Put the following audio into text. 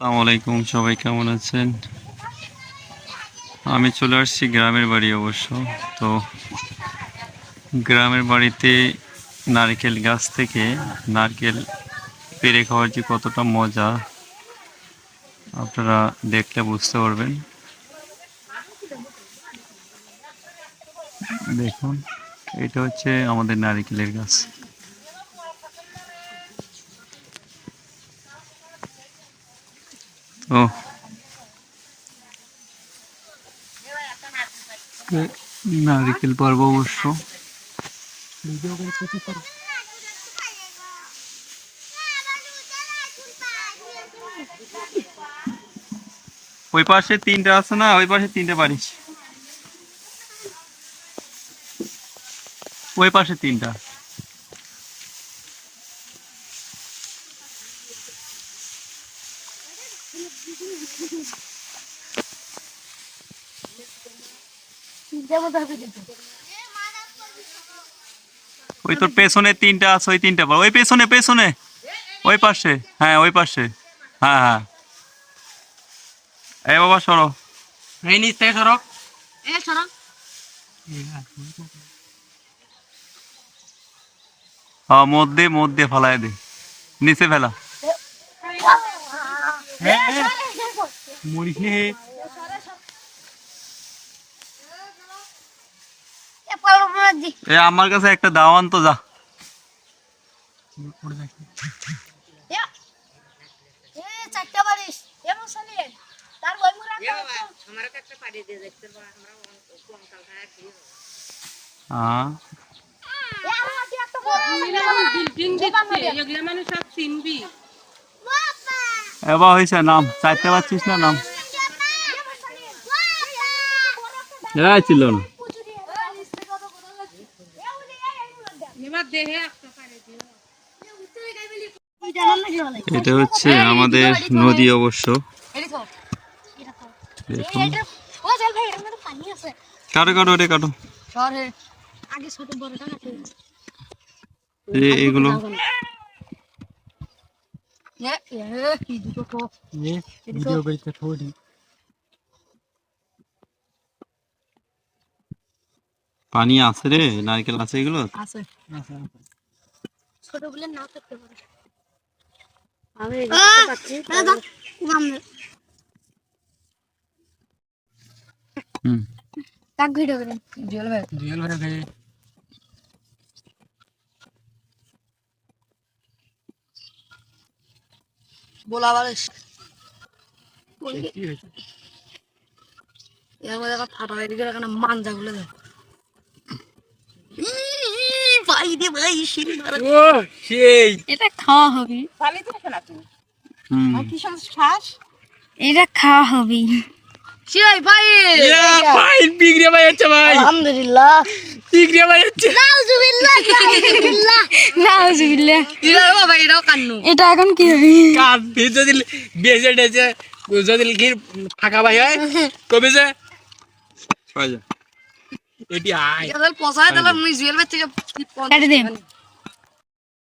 আলাইকুম, সবাই কেমন আছেন? আমি চলে আসছি গ্রামের বাড়ি অবশ্য। তো গ্রামের বাড়িতে নারকেল গাছ থেকে নারকেল পেরে খাওয়ার যে কতটা মজা, আপনারা দেখলে বুঝতে পারবেন। দেখুন, এটা হচ্ছে আমাদের নারকেলের গাছ। ও। নারিকেল পারব অবশ্য। ওই পাশে তিনটা আছে না, ওই পাশে তিনটে পারিস ওই পাশে তিনটা। ওই তোর পেছনে তিনটা আছে ওই তিনটা ওই পেছনে পেছনে। ওই পাশে। হ্যাঁ ওই পাশে। হ্যাঁ হ্যাঁ। এ বাবা সরো। এই নিচ থেকে সরক হ্যাঁ মধ্যে মধ্যে ফেলায় দে। নিচে ফেলা। মুড়ি খেয়ে এ আমার কাছে একটা দাওয়ান তো যা। হ্যাঁ বিল্ডিং দিচ্ছে এগুলো মানুষ সব চিনবি। এবার হয়েছে নাম চাইতে পারছিস না নাম? হ্যাঁ ছিল না। এটা হচ্ছে আমাদের নদী অবশ্য। দেখুন। কাটো কাটো এটা কাটো। এগুলো। ভিডিও করতে থোড়ি পানি আছে রে নারকেল আছে এগুলো আছে ছোট বলে না করতে পারে হুম তাক ভিডিও করেন জেল ভরে ভেঙে বলা কি এর মধ্যে একটা ফাটা এখানে মাঞ্জা গুলো দেয়। ভাই রে ভাই মারা। ও সেই। এটা খাওয়া হবে। খালি দিছ না তুমি কি সমস্যা শ্বাস? এটা খাওয়া হবে। সেই ভাই। ভাই বিগড়ে ভাই হচ্ছে ভাই। আলহামদুলিল্লাহ। বিগড়ে ভাই নাউজুবিল্লাহ নাউজুবিল্লাহ নাউজুবিল্লাহ এটা বাবা এটাও কান্নু। এটা এখন কি? হবে কাজ যদি বেজে ডেজে যদি গির ফাঁকা ভাই হয় কবি যে। এটি আয়। এটা পসায় দিলাম মুই জুয়েল থেকে কাটি দিন।